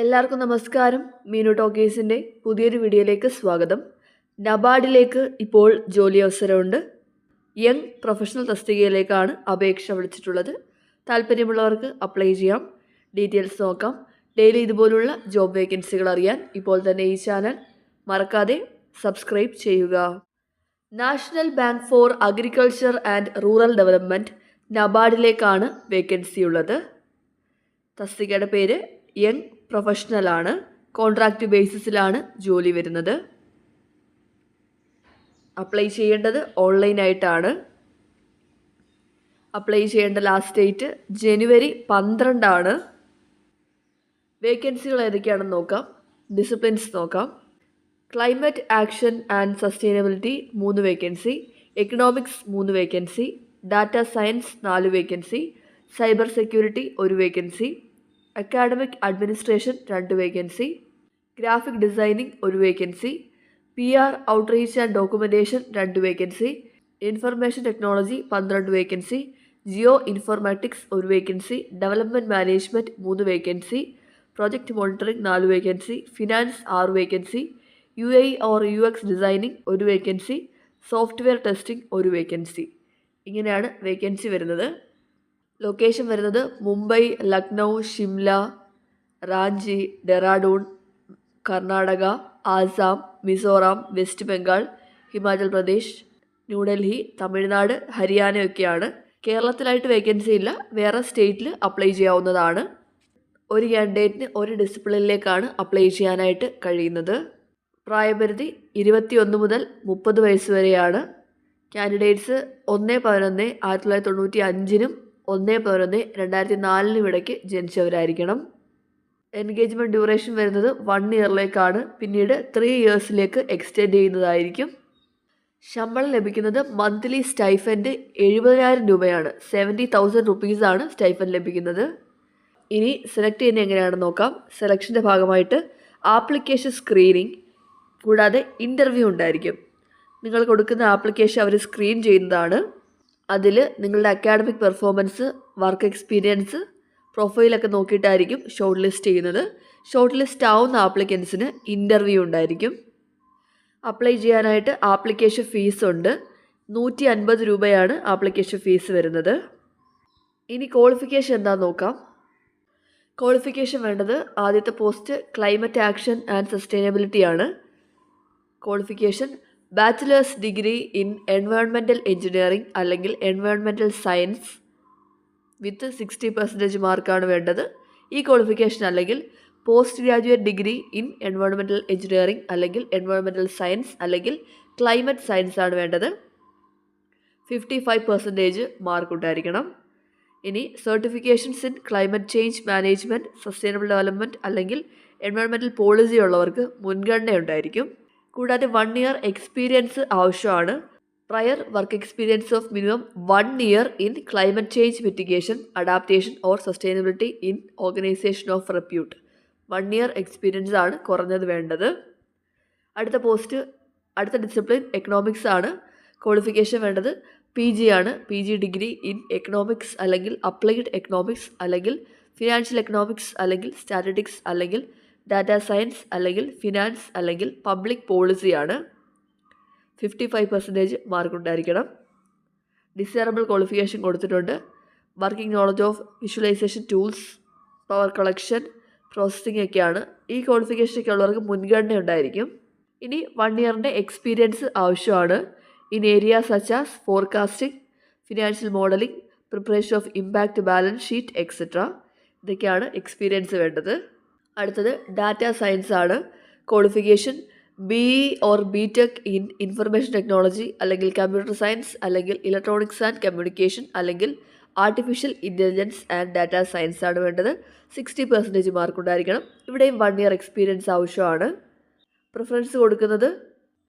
എല്ലാവർക്കും നമസ്കാരം. മീനു ടോക്കേഴ്സിന്റെ പുതിയൊരു വീഡിയോയിലേക്ക് സ്വാഗതം. നബാർഡിലേക്ക് ഇപ്പോൾ ജോലി അവസരമുണ്ട് യങ് പ്രൊഫഷണൽ തസ്തികയിലേക്കാണ് അപേക്ഷ വിളിച്ചിട്ടുള്ളത്. താല്പര്യമുള്ളവർക്ക് അപ്ലൈ ചെയ്യാം. ഡീറ്റെയിൽസ് നോക്കാം. ഡെയിലി ഇതുപോലുള്ള ജോബ് വേക്കൻസികൾ അറിയാൻ ഇപ്പോൾ തന്നെ ഈ ചാനൽ മറക്കാതെ സബ്സ്ക്രൈബ് ചെയ്യുക. National bank for agriculture and rural development നബാർഡിലേക്കാണ് vacancy ഉള്ളത്. തസ്തികയുടെ പേര് യങ് പ്രൊഫഷണലാണ് കോൺട്രാക്റ്റ് ബേസിസിലാണ് ജോലി വരുന്നത്. അപ്ലൈ ചെയ്യേണ്ടത് ഓൺലൈനായിട്ടാണ്. അപ്ലൈ ചെയ്യേണ്ട ലാസ്റ്റ് ഡേറ്റ് ജനുവരി പന്ത്രണ്ടാണ്. വേക്കൻസികൾ ഏതൊക്കെയാണെന്ന് നോക്കാം. ഡിസിപ്ലിൻസ് നോക്കാം. ക്ലൈമറ്റ് ആക്ഷൻ ആൻഡ് സസ്റ്റൈനബിലിറ്റി മൂന്ന് വേക്കൻസി. എക്കണോമിക്സ് മൂന്ന് വേക്കൻസി. ഡാറ്റ സയൻസ് നാല് വേക്കൻസി. സൈബർ സെക്യൂരിറ്റി ഒരു വേക്കൻസി. അക്കാഡമിക് അഡ്മിനിസ്ട്രേഷൻ രണ്ട് വേക്കൻസി ഗ്രാഫിക് ഡിസൈനിങ് ഒരു vacancy P R outreach and documentation രണ്ട് വേക്കൻസി ഇൻഫർമേഷൻ ടെക്നോളജി പന്ത്രണ്ട് വേക്കൻസി ജിയോ ഇൻഫോർമാറ്റിക്സ് ഒരു വേക്കൻസി ഡെവലപ്മെന്റ് മാനേജ്മെന്റ് മൂന്ന് വേക്കൻസി പ്രോജക്റ്റ് മോണിറ്ററിംഗ് നാല് വേക്കൻസി ഫിനാൻസ് ആറ് vacancy U I or U X designing ഒരു vacancy software testing ഒരു vacancy ഇങ്ങനെയാണ് വേക്കൻസി വരുന്നത്. ലൊക്കേഷൻ വരുന്നത് മുംബൈ ലക്നൗ ഷിംല റാഞ്ചി ഡെറാഡൂൺ കർണാടക ആസാം മിസോറാം വെസ്റ്റ് ബംഗാൾ ഹിമാചൽ പ്രദേശ് ന്യൂഡൽഹി തമിഴ്നാട് ഹരിയാനയൊക്കെയാണ്. കേരളത്തിലായിട്ട് വേക്കൻസി ഇല്ല വേറെ സ്റ്റേറ്റിൽ അപ്ലൈ ചെയ്യാവുന്നതാണ്. ഒരു ക്യാൻഡിഡേറ്റിന് ഒരു ഡിസിപ്ലിനിലേക്കാണ് അപ്ലൈ ചെയ്യാനായിട്ട് കഴിയുന്നത്. പ്രായപരിധി ഇരുപത്തിയൊന്ന് മുതൽ മുപ്പത് വയസ്സ് വരെയാണ്. കാൻഡിഡേറ്റ്സ് ഒന്ന് പതിനൊന്ന് ആയിരത്തി തൊള്ളായിരത്തി തൊണ്ണൂറ്റി അഞ്ചിനും ഒന്ന് പതിനൊന്ന് രണ്ടായിരത്തി നാലിനും ഇടയ്ക്ക് ജനിച്ചവരായിരിക്കണം. എൻഗേജ്മെന്റ് ഡ്യൂറേഷൻ വരുന്നത് വൺ ഇയറിലേക്കാണ് പിന്നീട് ത്രീ ഇയേഴ്സിലേക്ക് എക്സ്റ്റെൻഡ് ചെയ്യുന്നതായിരിക്കും. ശമ്പളം ലഭിക്കുന്നത് മന്ത്ലി സ്റ്റൈഫൻഡ് എഴുപതിനായിരം രൂപയാണ്. സെവന്റി തൗസൻഡ് റുപ്പീസാണ് സ്റ്റൈഫൻ ലഭിക്കുന്നത്. ഇനി സെലക്ട് ചെയ്യുന്ന എങ്ങനെയാണെന്ന് നോക്കാം. സെലക്ഷന്റെ ഭാഗമായിട്ട് ആപ്ലിക്കേഷൻ സ്ക്രീനിങ് കൂടാതെ ഇന്റർവ്യൂ ഉണ്ടായിരിക്കും. നിങ്ങൾ കൊടുക്കുന്ന ആപ്ലിക്കേഷൻ അവർ സ്ക്രീൻ ചെയ്യുന്നതാണ്. അതിൽ നിങ്ങളുടെ അക്കാഡമിക് പെർഫോമൻസ് വർക്ക് എക്സ്പീരിയൻസ് പ്രൊഫൈലൊക്കെ നോക്കിയിട്ടായിരിക്കും ഷോർട്ട് ലിസ്റ്റ് ചെയ്യുന്നത്. ഷോർട്ട് ലിസ്റ്റ് ആവുന്ന ആപ്ലിക്കൻസിന് ഇന്റർവ്യൂ ഉണ്ടായിരിക്കും. അപ്ലൈ ചെയ്യാനായിട്ട് ആപ്ലിക്കേഷൻ ഫീസ് ഉണ്ട്. നൂറ്റി അൻപത് രൂപയാണ് ആപ്ലിക്കേഷൻ ഫീസ് വരുന്നത്. ഇനി ക്വാളിഫിക്കേഷൻ എന്താണെന്ന് നോക്കാം. ക്വാളിഫിക്കേഷൻ വേണ്ടത് ആദ്യത്തെ post climate action and sustainability ആണ്. ക്വാളിഫിക്കേഷൻ ബാച്ചിലേഴ്സ് ഡിഗ്രി ഇൻ എൻവയോൺമെന്റൽ എഞ്ചിനീയറിംഗ് അല്ലെങ്കിൽ എൻവയോൺമെന്റൽ സയൻസ് വിത്ത് സിക്സ്റ്റി പെർസെന്റേജ് മാർക്കാണ് വേണ്ടത്. ഈ ക്വാളിഫിക്കേഷൻ അല്ലെങ്കിൽ പോസ്റ്റ് ഗ്രാജുവേറ്റ് ഡിഗ്രി ഇൻ എൻവയോൺമെന്റൽ എഞ്ചിനീയറിംഗ് അല്ലെങ്കിൽ എൻവയോൺമെന്റൽ സയൻസ് അല്ലെങ്കിൽ ക്ലൈമറ്റ് സയൻസ് ആണ് വേണ്ടത്. ഫിഫ്റ്റി ഫൈവ് പെർസെന്റേജ് മാർക്ക് ഉണ്ടായിരിക്കണം ഇനി certifications in climate change management sustainable development അല്ലെങ്കിൽ എൻവയോൺമെന്റൽ പോളിസി ഉള്ളവർക്ക് മുൻഗണന ഉണ്ടായിരിക്കും കൂടാതെ വൺ ഇയർ എക്സ്പീരിയൻസ് ആവശ്യമാണ്. Prior work experience of minimum one year in climate change mitigation adaptation or sustainability in organisation of repute one year experience ആണ് കുറഞ്ഞത് വേണ്ടത്. അടുത്ത പോസ്റ്റ് അടുത്ത ഡിസിപ്ലിൻ എക്കണോമിക്സ് ആണ് ക്വാളിഫിക്കേഷൻ വേണ്ടത്. പി ജി ആണ്. P G degree in economics അല്ലെങ്കിൽ applied economics അല്ലെങ്കിൽ ഫിനാൻഷ്യൽ എക്കണോമിക്സ് അല്ലെങ്കിൽ സ്റ്റാറ്റിസ്റ്റിക്സ് അല്ലെങ്കിൽ ഡാറ്റ സയൻസ് അല്ലെങ്കിൽ ഫിനാൻസ് അല്ലെങ്കിൽ പബ്ലിക് പോളിസിയാണ് ഫിഫ്റ്റി ഫൈവ് പെർസെന്റേജ് മാർക്ക് ഉണ്ടായിരിക്കണം ഡിസൈറബിൾ ക്വാളിഫിക്കേഷൻ കൊടുത്തിട്ടുണ്ട്. Working knowledge of visualisation tools power collection processing ഒക്കെയാണ്. ഈ ക്വാളിഫിക്കേഷനൊക്കെ ഉള്ളവർക്ക് മുൻഗണന ഉണ്ടായിരിക്കും. ഇനി വൺ ഇയറിന്റെ എക്സ്പീരിയൻസ് ആവശ്യമാണ്. In area such as forecasting financial modelling preparation of impact balance sheet etcetera ഇതൊക്കെയാണ് എക്സ്പീരിയൻസ് വേണ്ടത്. അടുത്തത് ഡാറ്റ സയൻസ് ആണ്. Qualification B or B tech in information technology അല്ലെങ്കിൽ കമ്പ്യൂട്ടർ സയൻസ് അല്ലെങ്കിൽ ഇലക്ട്രോണിക്സ് ആൻഡ് കമ്മ്യൂണിക്കേഷൻ അല്ലെങ്കിൽ artificial intelligence and data science ആണ് വേണ്ടത്. Sixty percentage mark ഉണ്ടായിരിക്കണം. ഇവിടെയും വൺ ഇയർ എക്സ്പീരിയൻസ് ആവശ്യമാണ്. പ്രിഫറൻസ് കൊടുക്കുന്നത്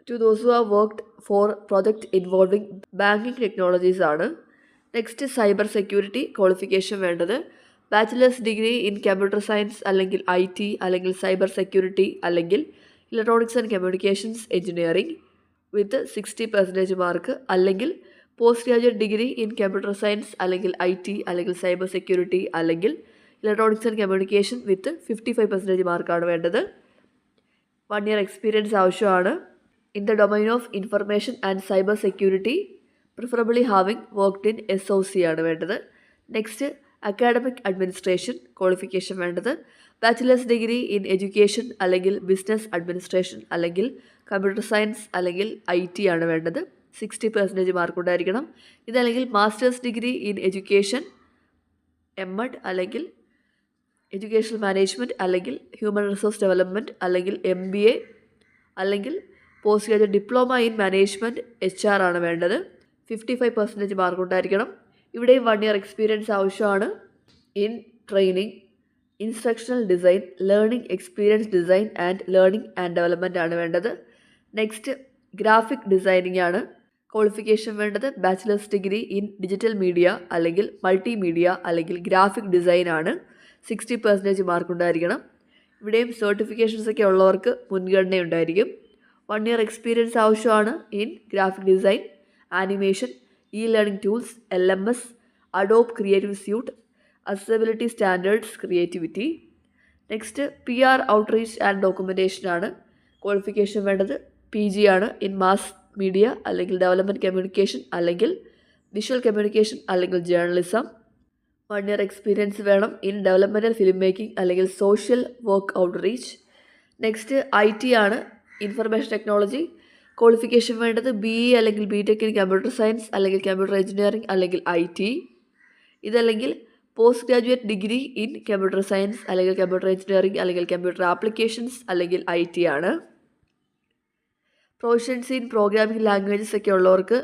to those who are worked for project involving banking technologies ആണ്. നെക്സ്റ്റ് സൈബർ സെക്യൂരിറ്റി ക്വാളിഫിക്കേഷൻ വേണ്ടത്. Bachelor's degree in computer science അല്ലെങ്കിൽ I T അല്ലെങ്കിൽ സൈബർ സെക്യൂരിറ്റി അല്ലെങ്കിൽ electronics and communications engineering with sixty percentage mark അല്ലെങ്കിൽ post graduate degree in computer science അല്ലെങ്കിൽ I T അല്ലെങ്കിൽ cyber security അല്ലെങ്കിൽ electronics and communication with fifty five percentage മാർക്കാണ് വേണ്ടത്. One year experience ആവശ്യമാണ്. In the domain of information and cyber security preferably having worked in S O C ആണ് വേണ്ടത്. Next academic administration qualification വേണ്ടത്. Bachelor's degree in education അല്ലെങ്കിൽ business administration അല്ലെങ്കിൽ computer science അല്ലെങ്കിൽ I T ആണ് വേണ്ടത്. Sixty percentage mark ഉണ്ടായിരിക്കണം. ഇതല്ലെങ്കിൽ master's degree in education M Ed അല്ലെങ്കിൽ എഡ്യൂക്കേഷണൽ മാനേജ്മെന്റ് അല്ലെങ്കിൽ ഹ്യൂമൻ റിസോഴ്സ് ഡെവലപ്മെന്റ് അല്ലെങ്കിൽ എം ബി എ അല്ലെങ്കിൽ post graduate diploma in management H R ആണ് വേണ്ടത്. ഫിഫ്റ്റി ഫൈവ് പെർസെന്റേജ് മാർക്ക് ഉണ്ടായിരിക്കണം. ഇവിടെയും വൺ ഇയർ എക്സ്പീരിയൻസ് ആവശ്യമാണ്. In training instructional design learning experience design and learning and development ആണ് വേണ്ടത്. Next graphic designing ആണ് qualification വേണ്ടത്. Bachelor's degree in digital media അല്ലെങ്കിൽ മൾട്ടിമീഡിയ അല്ലെങ്കിൽ ഗ്രാഫിക് ഡിസൈൻ ആണ്. സിക്സ്റ്റി പെർസെന്റേജ് മാർക്ക് ഉണ്ടായിരിക്കണം. ഇവിടെയും സർട്ടിഫിക്കേഷൻസ് ഒക്കെ ഉള്ളവർക്ക് മുൻഗണന ഉണ്ടായിരിക്കും വൺ ഇയർ എക്സ്പീരിയൻസ് ആവശ്യമാണ് in graphic design animation e learning tools L M S Adobe creative suite usability standards creativity next P R outreach and documentation ആണ്. Qualification വേണ്ടത് പി ജി ആണ്. ഇൻ മാസ് മീഡിയ അല്ലെങ്കിൽ development communication അല്ലെങ്കിൽ visual communication അല്ലെങ്കിൽ journalism one year experience വേണം in developmental film making അല്ലെങ്കിൽ social work outreach next I T ആണ്. Information technology qualification വേണ്ടത് ബി ഇ അല്ലെങ്കിൽ B tech in computer science അല്ലെങ്കിൽ computer engineering അല്ലെങ്കിൽ I T ഇതല്ലെങ്കിൽ post graduate degree in computer science അല്ലെങ്കിൽ computer engineering അല്ലെങ്കിൽ computer applications അല്ലെങ്കിൽ I T ആണ്. Proficiency in programming languages ഒക്കെ ഉള്ളവർക്ക്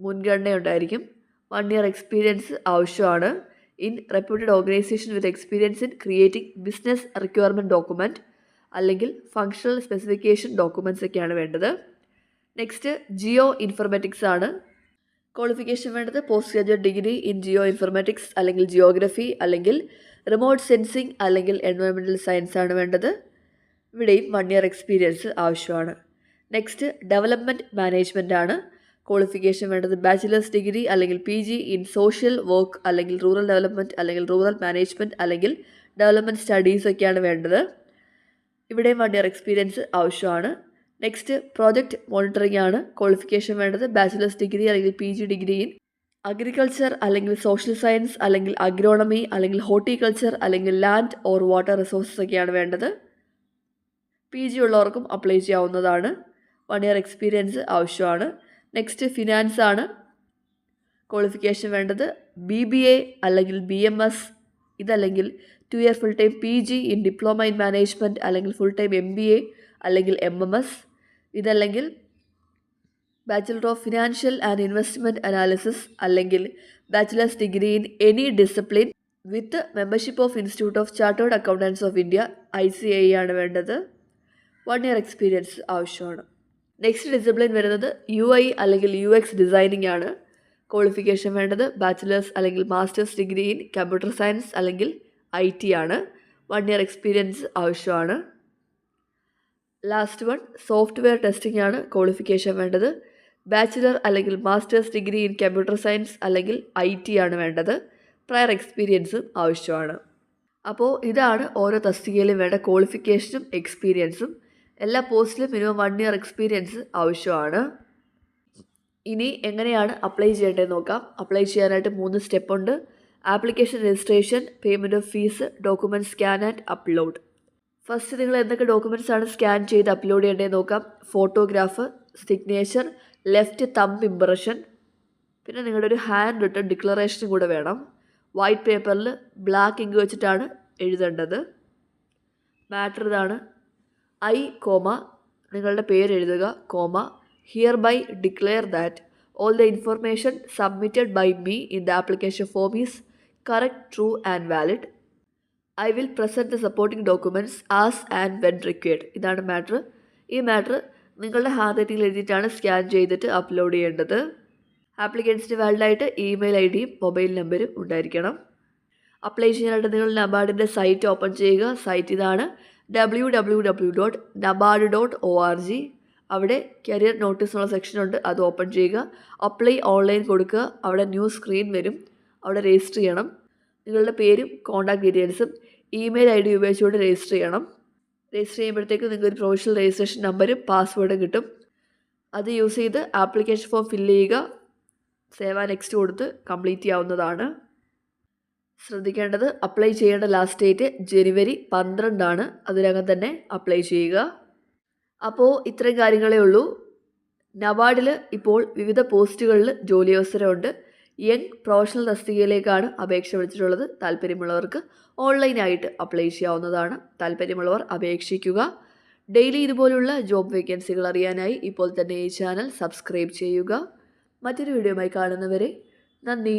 മുൻഗണന ഉണ്ടായിരിക്കും വൺ ഇയർ എക്സ്പീരിയൻസ് ആവശ്യമാണ്. In reputed organisation with experience in creating business requirement document അല്ലെങ്കിൽ ഫങ്ഷണൽ സ്പെസിഫിക്കേഷൻ ഡോക്യുമെന്റ്സ് ഒക്കെയാണ് വേണ്ടത്. നെക്സ്റ്റ് ജിയോ ഇൻഫർമാറ്റിക്സ് ആണ്. ക്വാളിഫിക്കേഷൻ വേണ്ടത് post graduate degree in geoinformatics അല്ലെങ്കിൽ ജിയോഗ്രഫി അല്ലെങ്കിൽ റിമോട്ട് സെൻസിങ് അല്ലെങ്കിൽ എൻവയോൺമെന്റൽ സയൻസ് ആണ് വേണ്ടത്. ഇവിടെയും വൺ ഇയർ എക്സ്പീരിയൻസ് ആവശ്യമാണ്. നെക്സ്റ്റ് ഡെവലപ്മെന്റ് മാനേജ്മെന്റ് ആണ്. ക്വാളിഫിക്കേഷൻ വേണ്ടത് ബാച്ചിലേഴ്സ് ഡിഗ്രി അല്ലെങ്കിൽ P G in social work അല്ലെങ്കിൽ റൂറൽ ഡെവലപ്മെന്റ് അല്ലെങ്കിൽ റൂറൽ മാനേജ്മെന്റ് അല്ലെങ്കിൽ ഡെവലപ്മെന്റ് സ്റ്റഡീസ് ഒക്കെയാണ് വേണ്ടത്. ഇവിടെയും വൺ ഇയർ എക്സ്പീരിയൻസ് ആവശ്യമാണ്. നെക്സ്റ്റ് പ്രോജക്റ്റ് മോണിറ്ററിംഗ് ആണ് ക്വാളിഫിക്കേഷൻ വേണ്ടത്. ബാച്ചിലേഴ്സ് ഡിഗ്രി അല്ലെങ്കിൽ P G degree in agriculture അല്ലെങ്കിൽ സോഷ്യൽ സയൻസ് അല്ലെങ്കിൽ അഗ്രോണമി അല്ലെങ്കിൽ ഹോർട്ടിക്കൾച്ചർ അല്ലെങ്കിൽ ലാൻഡ് ഓർ വാട്ടർ റിസോഴ്സസ് ഒക്കെയാണ് വേണ്ടത്. പി ജി ഉള്ളവർക്കും അപ്ലൈ ചെയ്യാവുന്നതാണ്. വൺ ഇയർ എക്സ്പീരിയൻസ് ആവശ്യമാണ്. നെക്സ്റ്റ് ഫിനാൻസ് ആണ് ക്വാളിഫിക്കേഷൻ വേണ്ടത്. ബി ബി എ അല്ലെങ്കിൽ B M S ഇതല്ലെങ്കിൽ two year full time P G in diploma in management അല്ലെങ്കിൽ full time M B A അല്ലെങ്കിൽ M M S ഇതല്ലെങ്കിൽ bachelor of financial and investment analysis അല്ലെങ്കിൽ bachelor's degree in any discipline with membership of institute of chartered accountants of India I C I ആണ് വേണ്ടത്. One year experience ആവശ്യമാണ്. Next discipline വരുന്നത് U I അല്ലെങ്കിൽ U X designing ആണ്. Qualification വേണ്ടത് bachelor's അല്ലെങ്കിൽ master's degree in computer science അല്ലെങ്കിൽ I T ആണ്. വൺ ഇയർ എക്സ്പീരിയൻസ് ആവശ്യമാണ്. ലാസ്റ്റ് വൺ സോഫ്റ്റ്വെയർ ടെസ്റ്റിംഗ് ആണ് ക്വാളിഫിക്കേഷൻ വേണ്ടത്. ബാച്ചിലർ അല്ലെങ്കിൽ master's degree in computer science അല്ലെങ്കിൽ ഐ ടി ആണ് വേണ്ടത്. പ്രയർ എക്സ്പീരിയൻസും ആവശ്യമാണ്. അപ്പോൾ ഇതാണ് ഓരോ തസ്തികയിലും വേണ്ട ക്വാളിഫിക്കേഷനും എക്സ്പീരിയൻസും എല്ലാ പോസ്റ്റിലും മിനിമം വൺ ഇയർ എക്സ്പീരിയൻസ് ആവശ്യമാണ്. ഇനി എങ്ങനെയാണ് അപ്ലൈ ചെയ്യേണ്ടതെന്ന് നോക്കാം. അപ്ലൈ ചെയ്യാനായിട്ട് മൂന്ന് സ്റ്റെപ്പുണ്ട് application registration payment of fees document scan and upload first നിങ്ങൾ എന്തൊക്കെ ഡോക്യുമെന്റ്സ് ആണ് സ്കാൻ ചെയ്ത് അപ്ലോഡ് ചെയ്യേണ്ടതെന്ന് നോക്കാം. Photograph signature left thumb impression പിന്നെ നിങ്ങളുടെ ഒരു ഹാൻഡ് റിട്ടൺ ഡിക്ലറേഷനും കൂടെ വേണം. വൈറ്റ് പേപ്പറിൽ ബ്ലാക്ക് ഇങ്ക് വെച്ചിട്ടാണ് എഴുതേണ്ടത്. മാറ്റർ ഇതാണ്. ഐ കോമ നിങ്ങളുടെ പേര് എഴുതുക comma hereby declare that all the information submitted by me in the application form is correct true and valid I will present the supporting documents as and when required ഇതാണ് matter ഈ matter നിങ്ങളുടെ hand റൈറ്റിംഗിൽ എഴുതിയിട്ടാണ് scan ചെയ്തിട്ട് upload ചെയ്യേണ്ടത്. ആപ്ലിക്കൻസിന് വാലിഡായിട്ട് email I ഡിയും മൊബൈൽ നമ്പരും ഉണ്ടായിരിക്കണം. അപ്ലൈ ചെയ്യാനായിട്ട് നിങ്ങൾ നബാർഡിന്റെ സൈറ്റ് ഓപ്പൺ ചെയ്യുക. സൈറ്റ് ഇതാണ് W W W dot NABARD dot O R G അവിടെ കരിയർ നോട്ടീസ് എന്നുള്ള സെക്ഷൻ ഉണ്ട്. അത് ഓപ്പൺ ചെയ്യുക. അപ്ലൈ ഓൺലൈൻ കൊടുക്കുക. അവിടെ ന്യൂ സ്ക്രീൻ വരും. അവിടെ രജിസ്റ്റർ ചെയ്യണം. നിങ്ങളുടെ പേരും കോൺടാക്ട് ഡീറ്റെയിൽസും ഇമെയിൽ ഐ ഡി ഉപയോഗിച്ചുകൊണ്ട് രജിസ്റ്റർ ചെയ്യണം. രജിസ്റ്റർ ചെയ്യുമ്പോഴത്തേക്ക് നിങ്ങൾക്ക് ഒരു പ്രൊഫഷണൽ രജിസ്ട്രേഷൻ നമ്പരും പാസ്വേഡും കിട്ടും. അത് യൂസ് ചെയ്ത് ആപ്ലിക്കേഷൻ ഫോം ഫില്ല് ചെയ്യുക. സേവ നെക്സ്റ്റ് കൊടുത്ത് കംപ്ലീറ്റ് ചെയ്യാവുന്നതാണ്. ശ്രദ്ധിക്കേണ്ടത് അപ്ലൈ ചെയ്യേണ്ട ലാസ്റ്റ് ഡേറ്റ് ജനുവരി പന്ത്രണ്ടാണ്. അതിനകം തന്നെ അപ്ലൈ ചെയ്യുക. അപ്പോൾ ഇത്രയും കാര്യങ്ങളേ ഉള്ളൂ. നബാർഡിൽ ഇപ്പോൾ വിവിധ പോസ്റ്റുകളിൽ ജോലി അവസരമുണ്ട്. യങ് പ്രൊഫഷണൽ തസ്തികയിലേക്കാണ് അപേക്ഷ വിളിച്ചിട്ടുള്ളത്. താല്പര്യമുള്ളവർക്ക് ഓൺലൈനായിട്ട് അപ്ലൈ ചെയ്യാവുന്നതാണ്. താല്പര്യമുള്ളവർ അപേക്ഷിക്കുക. ഡെയിലി ഇതുപോലുള്ള ജോബ് വേക്കൻസികൾ അറിയാനായി ഇപ്പോൾ തന്നെ ഈ ചാനൽ സബ്സ്ക്രൈബ് ചെയ്യുക. മറ്റൊരു വീഡിയോയുമായി കാണുന്നവരെ നന്ദി.